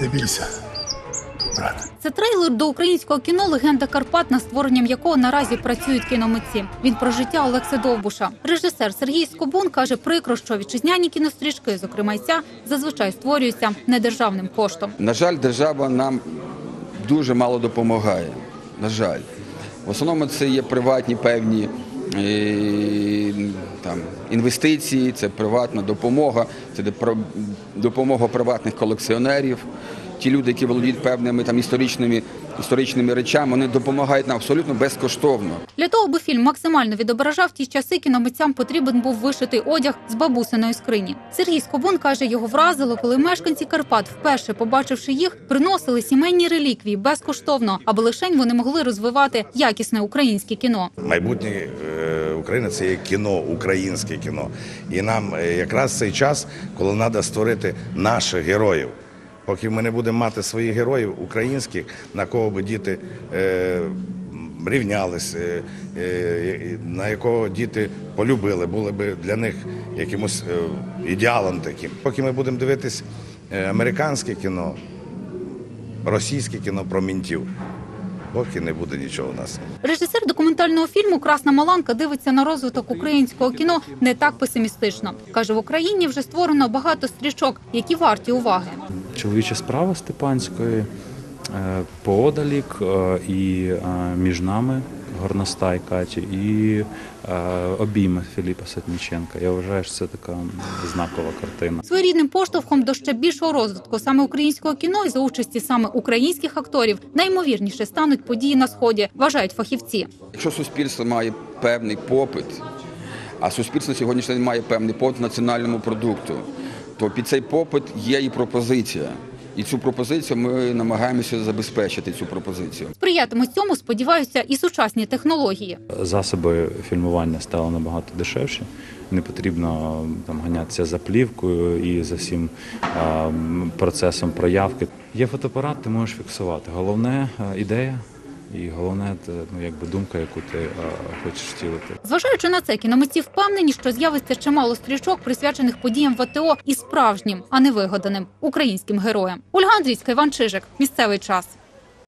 Не бійся, брат. Це трейлер до українського кіно Легенда Карпат, над створенням якого наразі працюють кіномитці. Він про життя Олекси Довбуша. Режисер Сергій Скобун каже, прикро, що вітчизняні кінострічки, зокрема й ця, зазвичай створюються недержавним коштом. На жаль, держава нам дуже мало допомагає. На жаль, в основному це є приватні певні там, інвестиції, це приватна допомога, це де про- допомога приватних колекціонерів. Ті люди, які володіють певними там історичними, історичними речами, вони допомагають нам абсолютно безкоштовно. Для того, аби фільм максимально відображав ті часи, кіномитцям потрібен був вишитий одяг з бабусиної скрині. Сергій Скобун каже, його вразило, коли мешканці Карпат, вперше побачивши їх, приносили сімейні реліквії безкоштовно, аби лишень вони могли розвивати якісне українське кіно. Майбутнє е, України це є кіно, українське кіно. І нам е, якраз цей час, коли треба створити наших героїв. Поки ми не будемо мати своїх героїв українських, на кого би діти е, рівнялись, е, е, на якого діти полюбили, були би для них якимось е, ідеалом таким. Поки ми будемо дивитись е, американське кіно, російське кіно про мінтів, поки не буде нічого у нас. Режисер документального фільму Красна Маланка дивиться на розвиток українського кіно не так песимістично. каже, в Україні вже створено багато стрічок, які варті уваги. чоловіча справа Степанської, подалік поодалік е, і е, між нами горностай Каті і е, обійми Філіпа Сатніченка. Я вважаю, що це така знакова картина. Своєрідним поштовхом до ще більшого розвитку саме українського кіно і за участі саме українських акторів найімовірніше стануть події на сході, вважають фахівці. Якщо суспільство має певний попит, а суспільство сьогодні має певний попит національному продукту, то під цей попит є і пропозиція. І цю пропозицію ми намагаємося забезпечити цю пропозицію. Сприятимуть цьому, сподіваюся, і сучасні технології. Засоби фільмування стали набагато дешевші. Не потрібно там ганятися за плівкою і за всім е, м, процесом проявки. Є фотоапарат, ти можеш фіксувати. Головне е, ідея і головне ну, якби думка, яку ти е, хочеш втілити. Зважаючи на це, кіномитці впевнені, що з'явиться чимало стрічок, присвячених подіям ВТО і справжнім, а не вигаданим українським героям. Ольга Андрійська, Іван Чижик. Місцевий час.